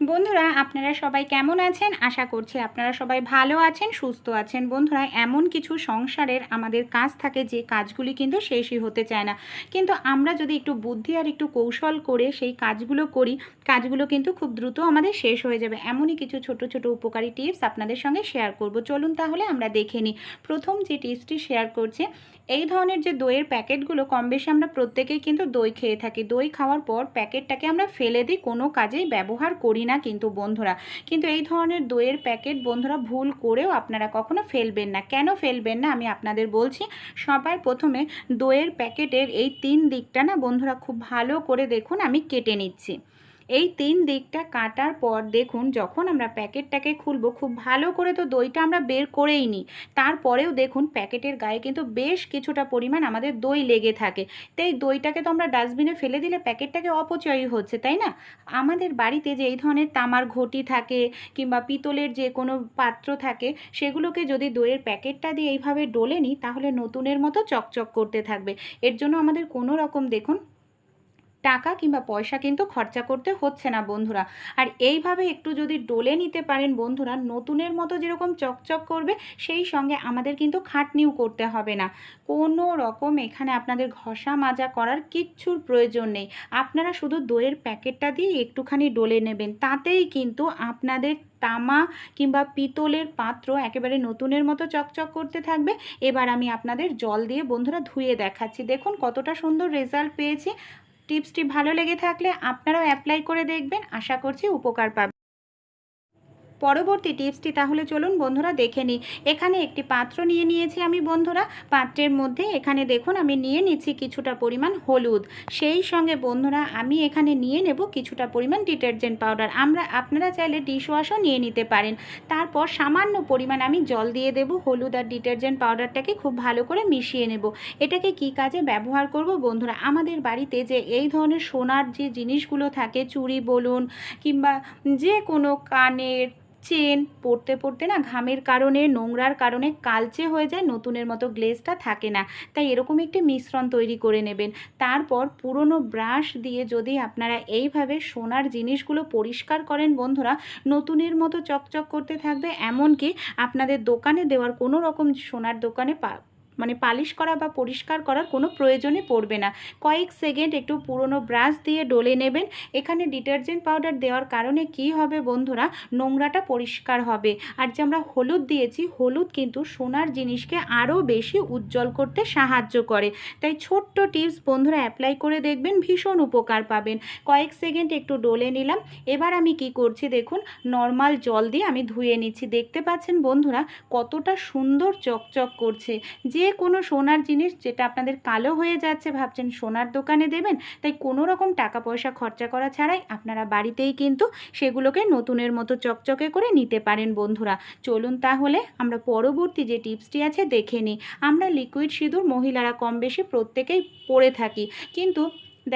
বন্ধুরা, আপনারা সবাই কেমন আছেন? আশা করছি আপনারা সবাই ভালো আছেন, সুস্থ আছেন। বন্ধুরা, এমন কিছু সংসারের আমাদের কাজ থাকে যে কাজগুলি কিন্তু শেষই হতে চায় না। কিন্তু আমরা যদি একটু বুদ্ধি আর একটু কৌশল করে সেই কাজগুলো করি, কাজগুলো কিন্তু খুব দ্রুত আমাদের শেষ হয়ে যাবে। এমনই কিছু ছোট ছোট উপকারী টিপস আপনাদের সঙ্গে শেয়ার করব। চলুন তাহলে আমরা দেখে নিই। প্রথম যে টিপসটি শেয়ার করছে, এই ধরনের যে দইয়ের প্যাকেটগুলো, কম বেশি আমরা প্রত্যেকেই কিন্তু দই খেয়ে থাকি। দই খাওয়ার পর প্যাকেটটাকে আমরা ফেলে দিই, কোনো কাজেই ব্যবহার করি না। কিন্তু বন্ধুরা। কিন্তু এই ধরনের দইয়ের প্যাকেট বন্ধুরা ভুল করেও আপনারা কখনো ফেলবেন না। কেন ফেলবেন না? আমি আপনাদের বলছি, সবার প্রথমে দইয়ের প্যাকেটের এই তিন দিকটা না বন্ধুরা খুব ভালো করে দেখুন, আমি কেটে নিচ্ছি। এই তিন দিকটা কাটার পর দেখুন যখন আমরা প্যাকেটটাকে খুলবো, খুব ভালো করে তো দইটা আমরা বের করেই নিই। তারপরেও দেখুন প্যাকেটের গায়ে কিন্তু বেশ কিছুটা পরিমাণ আমাদের দই লেগে থাকে। তো এই দইটাকে তো আমরা ডাস্টবিনে ফেলে দিলে প্যাকেটটাকে অপচয়ই হচ্ছে, তাই না? আমাদের বাড়িতে যে এই ধরনের তামার ঘটি থাকে কিংবা পিতলের যে কোনো পাত্র থাকে, সেগুলোকে যদি দইয়ের প্যাকেটটা দিয়ে এইভাবে ডলে নিই, তাহলে নতুনের মতো চকচক করতে থাকবে। এর জন্য আমাদের কোনো রকম দেখুন টাকা কিংবা পয়সা কিন্তু খরচা করতে হচ্ছে না বন্ধুরা। আর এইভাবে একটু যদি ডলে নিতে পারেন বন্ধুরা, নতুনের মতো যেরকম চকচক করবে, সেই সঙ্গে আমাদের কিন্তু খাটনিও করতে হবে না। কোনো রকম এখানে আপনাদের ঘষা মাজা করার কিচ্ছুর প্রয়োজন নেই। আপনারা শুধু দইয়ের প্যাকেটটা দিয়ে একটুখানি ডলে নেবেন। তাতেই কিন্তু আপনাদের তামা কিংবা পিতলের পাত্র একেবারে নতুনের মতো চকচক করতে থাকবে। এবার আমি আপনাদের জল দিয়ে বন্ধুরা ধুয়ে দেখাচ্ছি। দেখুন কতটা সুন্দর রেজাল্ট পেয়েছি। টিপসটি ভালো লেগে থাকলে আপনারাও অ্যাপ্লাই করে দেখবেন। আশা করছি উপকার পাবেন। পরবর্তী টিপসটি তাহলে চলুন বন্ধুরা দেখে নিই। এখানে একটি পাত্র নিয়ে নিয়েছি আমি বন্ধুরা। পাত্রের মধ্যে এখানে দেখুন আমি নিয়ে নিচ্ছি কিছুটা পরিমাণ হলুদ। সেই সঙ্গে বন্ধুরা আমি এখানে নিয়ে নেব কিছুটা পরিমাণ ডিটারজেন্ট পাউডার। আমরা আপনারা চাইলে ডিশওয়াশও নিয়ে নিতে পারেন। তারপর সামান্য পরিমাণ আমি জল দিয়ে দেব। হলুদ আর ডিটারজেন্ট পাউডারটাকে খুব ভালো করে মিশিয়ে নেব। এটাকে কি কাজে ব্যবহার করব বন্ধুরা? আমাদের বাড়িতে যে এই ধরনের সোনার যে জিনিসগুলো থাকে, চুড়ি বলুন কিংবা যে কোনো কানের চেন, পড়তে পড়তে না ঘামের কারণে, নোংরার কারণে কালচে হয়ে যায়, নতুনের মতো গ্লেজটা থাকে না। তাই এরকম একটি মিশ্রণ তৈরি করে নেবেন। তারপর পুরনো ব্রাশ দিয়ে যদি আপনারা এইভাবে সোনার জিনিসগুলো পরিষ্কার করেন বন্ধুরা, নতুনের মতো চকচক করতে থাকবে, এমনকি আপনাদের দোকানে দেওয়ার কোনো রকম সোনার দোকানে মানে পালিশ করা বা পরিষ্কার করার কোনো প্রয়োজনই পড়বে না। কয়েক সেকেন্ড একটু পুরনো ব্রাশ দিয়ে ডলে নেবেন। এখানে ডিটারজেন্ট পাউডার দেওয়ার কারণে কি হবে বন্ধুরা? নোংরাটা পরিষ্কার হবে। আর যে আমরা হলুদ দিয়েছি, হলুদ কিন্তু সোনার জিনিসকে আরও বেশি উজ্জ্বল করতে সাহায্য করে। তাই ছোট্ট টিপস বন্ধুরা অ্যাপ্লাই করে দেখবেন, ভীষণ উপকার পাবেন। কয়েক সেকেন্ড একটু ডলে নিলাম। এবার আমি কি করছি দেখুন, নর্মাল জল দিয়ে আমি ধুয়ে নিচ্ছি। দেখতে পাচ্ছেন বন্ধুরা, কতটা সুন্দর চকচক করছে। যে কোনো সোনার জিনিস যেটা আপনাদের কালো হয়ে যাচ্ছে ভাবছেন সোনার দোকানে দেবেন, তাই কোনো রকম টাকা পয়সা খরচা করা ছাড়াই আপনারা বাড়িতেই কিন্তু সেগুলোকে নতুনের মতো চকচকে করে নিতে পারেন বন্ধুরা। চলুন তাহলে আমরা পরবর্তী যে টিপসটি আছে দেখে নিই। আমরা লিকুইড সিঁদুর মহিলারা কম বেশি প্রত্যেকেই পরে থাকি, কিন্তু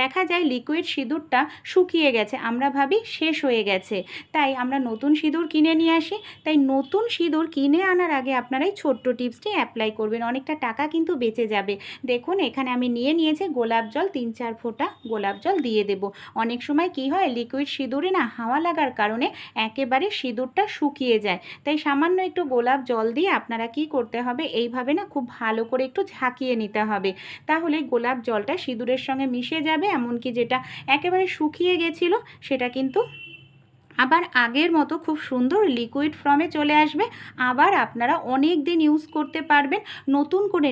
দেখা যায় লিকুইড সিঁদুরটা শুকিয়ে গেছে। আমরা ভাবি শেষ হয়ে গেছে। তাই আমরা নতুন সিঁদুর কিনে নিয়ে আসি। তাই নতুন সিঁদুর কিনে আনার আগে আপনারা এই ছোট্ট টিপসটি অ্যাপ্লাই করবেন। অনেকটা টাকা কিন্তু বেঁচে যাবে। দেখুন, এখানে আমি নিয়ে নিয়েছি গোলাপ জল, তিন চার ফোঁটা গোলাপ জল দিয়ে দেব। অনেক সময় কি হয় লিকুইড সিঁদুরে না হাওয়া লাগার কারণে একেবারে সিঁদুরটা শুকিয়ে যায়। তাই সামান্য একটু গোলাপ জল দিয়ে আপনারা কি করতে হবে, এইভাবে না খুব ভালো করে একটু ঝাঁকিয়ে নিতে হবে। তাহলে গোলাপ জলটা সিঁদুরের সঙ্গে মিশে যাবে। এমনকি যেটা একেবারে শুকিয়ে গেছিল, সেটা কিন্তু আবার আগের মতো খুব সুন্দর লিকুইড ফর্মে চলে আসবে। আবার আপনারা অনেক দিন ইউজ করতে পারবেন। নতুন করে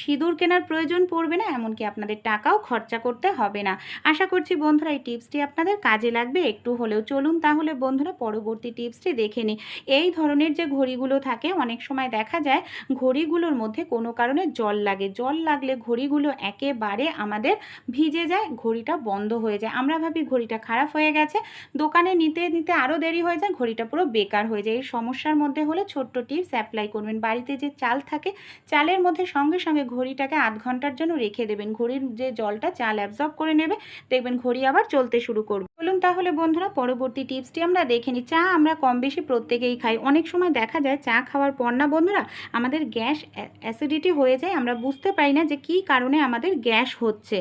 সিঁদুর কেনার প্রয়োজন পড়বে না, এমনকি আপনাদের টাকাও খরচা করতে হবে না। আশা করছি বন্ধুরা এই টিপসটি আপনাদের কাজে লাগবে। একটু হলেও চলুন তাহলে বন্ধুরা পরবর্তী টিপসটি দেখে নিই। এই ধরনের যে ঘড়িগুলো থাকে, অনেক সময় দেখা যায় ঘড়িগুলোর মধ্যে কোনো কারণে জল লাগে। জল লাগলে ঘড়িগুলো একেবারে আমাদের ভিজে যায়, ঘড়িটা বন্ধ হয়ে যায়। আমরা ভাবি ঘড়িটা খারাপ হয়ে গেছে, দোকানে নিতে নিতে আরও দেরি হয়ে যায়, ঘড়িটা পুরো বেকার হয়ে যায়। এই সমস্যার মধ্যে হলে ছোট্ট টিপস অ্যাপ্লাই করবেন। বাড়িতে যে চাল থাকে, চালের মধ্যে সঙ্গে সঙ্গে ঘড়িটাকে আধ ঘণ্টার জন্য রেখে দেবেন। ঘড়ির যে জলটা, চাল অ্যাবজর্ব করে নেবে। দেখবেন ঘড়ি আবার চলতে শুরু করবে। বলুন তাহলে বন্ধুরা, পরবর্তী টিপসটি আমরা দেখে নিই চা আমরা কম বেশি প্রত্যেকেই খাই। অনেক সময় দেখা যায় চা খাওয়ার পর না বন্ধুরা, আমাদের গ্যাস অ্যাসিডিটি হয়ে যায়। আমরা বুঝতে পারি না যে কি কারণে আমাদের গ্যাস হচ্ছে।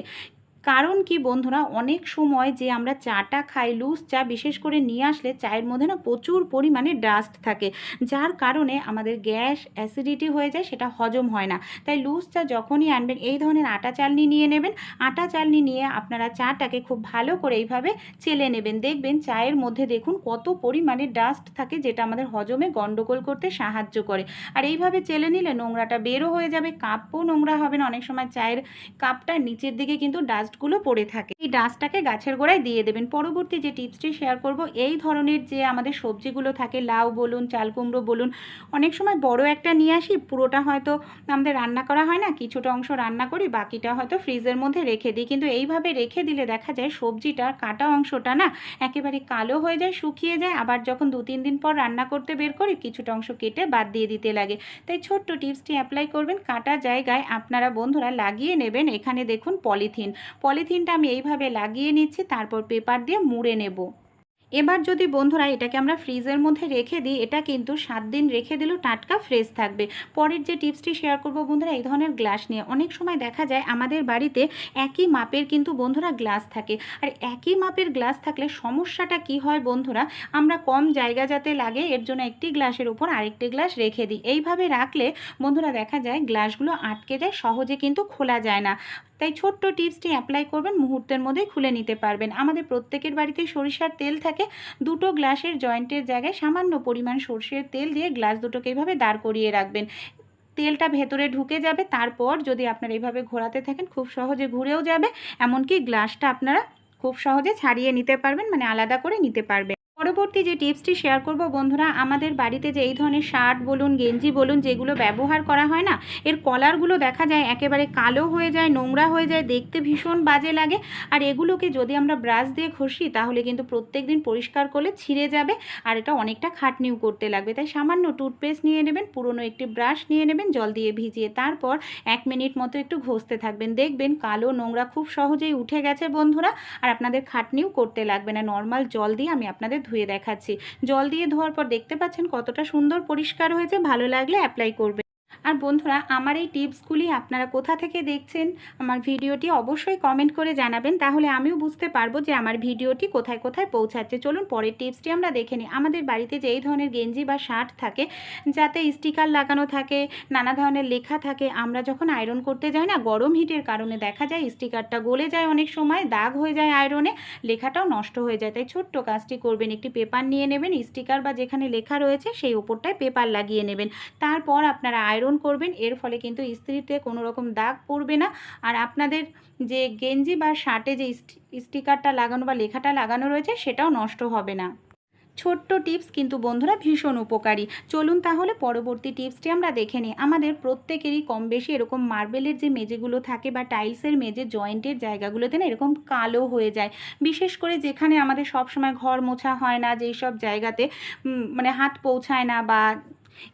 কারণ কি বন্ধুরা? অনেক সময় যে আমরা চাটা খাই, লুজ চা বিশেষ করে নিয়ে আসলে চায়ের মধ্যে না প্রচুর পরিমাণে ডাস্ট থাকে। যার কারণে আমাদের গ্যাস অ্যাসিডিটি হয়ে যায়, সেটা হজম হয় না। তাই লুজ চা যখনই আনবেন, এই ধরনের আটা চালনি নিয়ে নেবেন। আটা চালনি নিয়ে আপনারা চাটাকে খুব ভালো করে এইভাবে চেলে নেবেন। দেখবেন চায়ের মধ্যে দেখুন কত পরিমাণে ডাস্ট থাকে, যেটা আমাদের হজমে গন্ডগোল করতে সাহায্য করে। আর এইভাবে চেলে নিলে নোংরাটা বেরো হয়ে যাবে, কাপও নোংরা হবে না। অনেক সময় চায়ের কাপটা নিচের দিকে কিন্তু ডাস্টগুলো পড়ে থাকে। এই ডাস্টটাকে গাছের গোড়ায় দিয়ে দেবেন। পরবর্তী যে টিপসটি শেয়ার করব, এই ধরনের যে আমাদের সবজিগুলো থাকে, লাউ বলুন, চাল কুমড়ো বলুন, অনেক সময় বড় একটা নিয়ে আসি, পুরোটা হয়তো আমাদের রান্না করা হয় না, কিছুটা অংশ রান্না করি, বাকিটা হয়তো ফ্রিজের মধ্যে রেখে দিই। কিন্তু এইভাবে রেখে দিলে দেখা যায় সবজিটার কাটা অংশটা না একেবারে কালো হয়ে যায়, শুকিয়ে যায়। আবার যখন দু, তিন দিন পর রান্না করতে বের করি, কিছুটা অংশ কেটে বাদ দিয়ে দিতে লাগে। তাই ছোট্ট টিপসটি অ্যাপ্লাই করবেন। কাটা জায়গায় আপনারা বন্ধুরা লাগিয়ে নেবেন। এখানে দেখুন পলিথিন। পলিথিনটা আমি এইভাবে লাগিয়ে নিচ্ছি, তারপর পেপার দিয়ে মুড়ে নেব। এবার যদি বন্ধুরা এটাকে আমরা ফ্রিজের মধ্যে রেখে দিই, এটা কিন্তু সাত দিন রেখে দিলেও টাটকা ফ্রেশ থাকবে। পরের যে টিপসটি শেয়ার করব বন্ধুরা, এই ধরনের গ্লাস নিয়ে। অনেক সময় দেখা যায় আমাদের বাড়িতে একই মাপের কিন্তু বন্ধুরা গ্লাস থাকে। আর একই মাপের গ্লাস থাকলে সমস্যাটা কি হয় বন্ধুরা, আমরা কম জায়গা যাতে লাগে, এর জন্য একটি গ্লাসের উপর আরেকটি গ্লাস রেখে দিই। এইভাবে রাখলে বন্ধুরা দেখা যায় গ্লাসগুলো আটকে যায়, সহজে কিন্তু খোলা যায় না। তাই ছোট্ট টিপসটি অ্যাপ্লাই করবেন, মুহূর্তের মধ্যেই খুলে নিতে পারবেন। আমাদের প্রত্যেকের বাড়িতে সরিষার তেল থাকে। দুটো গ্লাসের জয়েন্টের জায়গায় সামান্য পরিমাণ সর্ষের তেল দিয়ে গ্লাস দুটোকে এইভাবে দাঁড় করিয়ে রাখবেন। তেলটা ভেতরে ঢুকে যাবে, তারপর যদি আপনারা এইভাবে ঘোরাতে থাকেন, খুব সহজে ঘুরেও যাবে। এমনকি গ্লাসটা আপনারা খুব সহজে ছাড়িয়ে নিতে পারবেন মানে আলাদা করে নিতে পারবেন। পরবর্তী যে টিপসটি শেয়ার করব, বন্ধুরা, আমাদের বাড়িতে যে এই ধরনের শার্ট বলুন, গেঞ্জি বলুন, যেগুলো ব্যবহার করা হয় না, এর কলারগুলো দেখা যায় একেবারে কালো হয়ে যায়, নোংরা হয়ে যায়, দেখতে ভীষণ বাজে লাগে। আর এগুলোকে যদি আমরা ব্রাশ দিয়ে ঘষি, তাহলে কিন্তু প্রত্যেক দিন পরিষ্কার করলে ছিঁড়ে যাবে আর এটা অনেকটা খাটনিও করতে লাগবে। তাই সামান্য টুথপেস্ট নিয়ে নেবেন, পুরনো একটি ব্রাশ নিয়ে নেবেন, জল দিয়ে ভিজিয়ে তারপর এক মিনিট মতো একটু ঘষতে থাকবেন। দেখবেন কালো, নোংরা খুব সহজেই উঠে গেছে, বন্ধুরা, আর আপনাদের খাটনিও করতে লাগবে না। নর্মাল জল দিয়ে আমি আপনাদের ধুয়ে দেখাচ্ছি। জল দিয়ে ধোয়ার পর দেখতে পাচ্ছেন কতটা সুন্দর পরিষ্কার হয়েছে, ভালো লাগলে অ্যাপ্লাই করবে আর বন্ধুরা, আমার এই টিপসগুলি আপনারা কোথা থেকে দেখছেন, আমার ভিডিওটি অবশ্যই কমেন্ট করে জানাবেন, তাহলে আমিও বুঝতে পারব যে আমার ভিডিওটি কোথায় কোথায় পৌঁছাচ্ছে। চলুন, পরের টিপসটি আমরা দেখে নিই। আমাদের বাড়িতে যেই ধরনের গেঞ্জি বা শার্ট থাকে, যাতে স্টিকার লাগানো থাকে, নানা ধরনের লেখা থাকে, আমরা যখন আয়রন করতে যাই না, গরম হিটের কারণে দেখা যায় স্টিকারটা গলে যায় অনেক সময়, দাগ হয়ে যায় আয়রনে, লেখাটাও নষ্ট হয়ে যায়। তাই ছোট্ট কাজটি করবেন, একটি পেপার নিয়ে নেবেন, স্টিকার বা যেখানে লেখা রয়েছে, সেই ওপরটায় পেপার লাগিয়ে নেবেন। তারপর আপনারা আয়রন করবেন, এর ফলে কিন্তু ইস্ত্রিতে কোনো রকম দাগ পড়বে না। আর আপনাদের যে গেঞ্জি বা শার্টে যে স্টিকারটা লাগানো বা লেখাটা লাগানো রয়েছে, সেটাও নষ্ট হবে না। ছোট্ট টিপস কিন্তু বন্ধুরা ভীষণ উপকারী। চলুন তাহলে পরবর্তী টিপসটি আমরা দেখে নিই। আমাদের প্রত্যেকেরই কম বেশি এরকম মার্বেলের যে মেজেগুলো থাকে বা টাইলসের মেজে জয়েন্টের জায়গাগুলোতে না এরকম কালো হয়ে যায়। বিশেষ করে যেখানে আমাদের সবসময় ঘর মোছা হয় না, যেই সব জায়গাতে মানে হাত পৌঁছায় না বা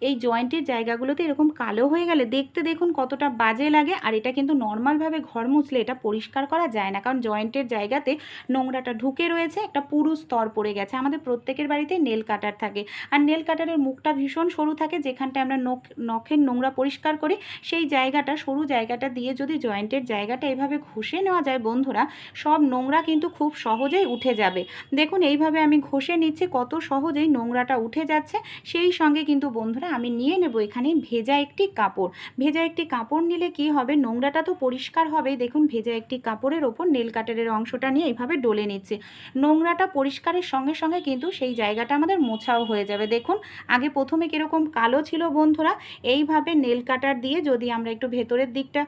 এই জয়েন্টের জায়গাগুলোতে এরকম কালো হয়ে গেলে দেখতে দেখুন কতটা বাজে লাগে, আর এটা কিন্তু নর্মালভাবে ঘর মুছলে এটা পরিষ্কার করা যায় না। কারণ জয়েন্টের জায়গাতে নোংরাটা ঢুকে রয়েছে, একটা পুরু স্তর পড়ে গেছে। আমাদের প্রত্যেকের বাড়িতে নেল কাটার থাকে। আর নেল কাটারের মুখটা ভীষণ সরু থাকে, যেখানটায় আমরা নখ, নখের নোংরা পরিষ্কার করি, সেই জায়গাটা, সরু জায়গাটা দিয়ে যদি জয়েন্টের জায়গাটা এইভাবে ঘষে নেওয়া যায় বন্ধুরা, সব নোংরা কিন্তু খুব সহজেই উঠে যাবে। দেখুন এইভাবে আমি ঘষে নিচ্ছি, কত সহজেই নোংরাটা উঠে যাচ্ছে। সেই সঙ্গে কিন্তু বন্ধুরা, আমি নিয়ে নেব এখানে ভেজা একটি কাপড়। ভেজা একটি কাপড় নিলে কি হবে? নোংরাটা তো পরিষ্কার হবে দেখুন, ভেজা একটি কাপড়ের ওপর নেল কাটারের অংশটা নিয়ে এইভাবে ডলে নিচ্ছে। নোংরাটা পরিষ্কারের সঙ্গে সঙ্গে কিন্তু সেই জায়গাটা আমাদের মোছাও হয়ে যাবে। দেখুন, আগে প্রথমে কীরকম কালো ছিল বন্ধুরা, এইভাবে নেল কাটার দিয়ে যদি আমরা একটু ভেতরের দিকটা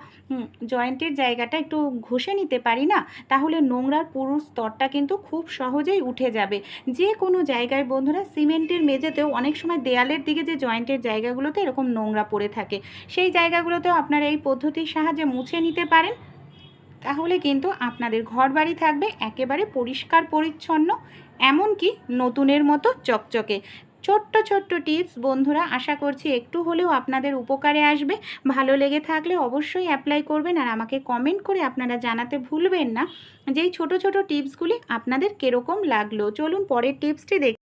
জয়েন্টের জায়গাটা একটু ঘষে নিতে পারি না, তাহলে নোংরার পুরো স্তরটা কিন্তু খুব সহজেই উঠে যাবে। যে কোনো জায়গায় বন্ধুরা, সিমেন্টের মেঝেতেও অনেক সময় দেয়ালের দিকে যে জয়েন্টের জায়গাগুলোতে এরকম নোংরা পড়ে থাকে। সেই জায়গাগুলোতেও আপনারা এই পদ্ধতির সাহায্যে মুছে নিতে পারেন। তাহলে কিন্তু আপনাদের ঘর বাড়ি থাকবে একেবারে পরিষ্কার, পরিচ্ছন্ন, এমনকি নতুনের মতো চকচকে। ছোট্ট ছোট্ট টিপস বন্ধুরা, আশা করছি একটু হলেও আপনাদের উপকারে আসবে। ভালো লেগে থাকলে অবশ্যই অ্যাপ্লাই করবেন আর আমাকে কমেন্ট করে আপনারা জানাতে ভুলবেন না যে এই ছোটো ছোটো টিপসগুলি আপনাদের কীরকম লাগল। চলুন পরের টিপসটি দেখ।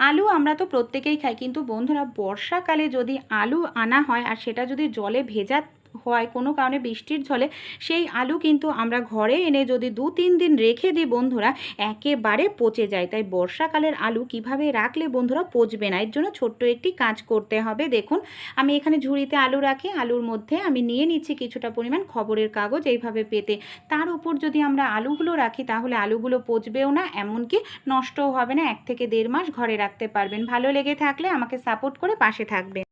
আলু আমরা তো প্রত্যেকেই খাই, কিন্তু বন্ধুরা, বর্ষাকালে যদি আলু আনা হয় আর সেটা যদি জলে ভেজা হয় কোনো কারণে বৃষ্টির ঝলে সেই আলু কিন্তু আমরা ঘরে এনে যদি দু, তিন দিন রেখে দিই বন্ধুরা, একেবারে পচে যায়। তাই বর্ষাকালের আলু কীভাবে রাখলে বন্ধুরা পচবে না? এর জন্য ছোট্ট একটি কাজ করতে হবে। দেখুন, আমি এখানে ঝুড়িতে আলু রাখি। আলুর মধ্যে আমি নিয়ে নিচ্ছি কিছুটা পরিমাণ খবরের কাগজ এইভাবে পেতে। তার উপর যদি আমরা আলুগুলো রাখি, তাহলে আলুগুলো পচবেও না, এমনকি নষ্টও হবে না। এক থেকে দেড় মাস ঘরে রাখতে পারবেন। ভালো লেগে থাকলে আমাকে সাপোর্ট করে পাশে থাকবেন।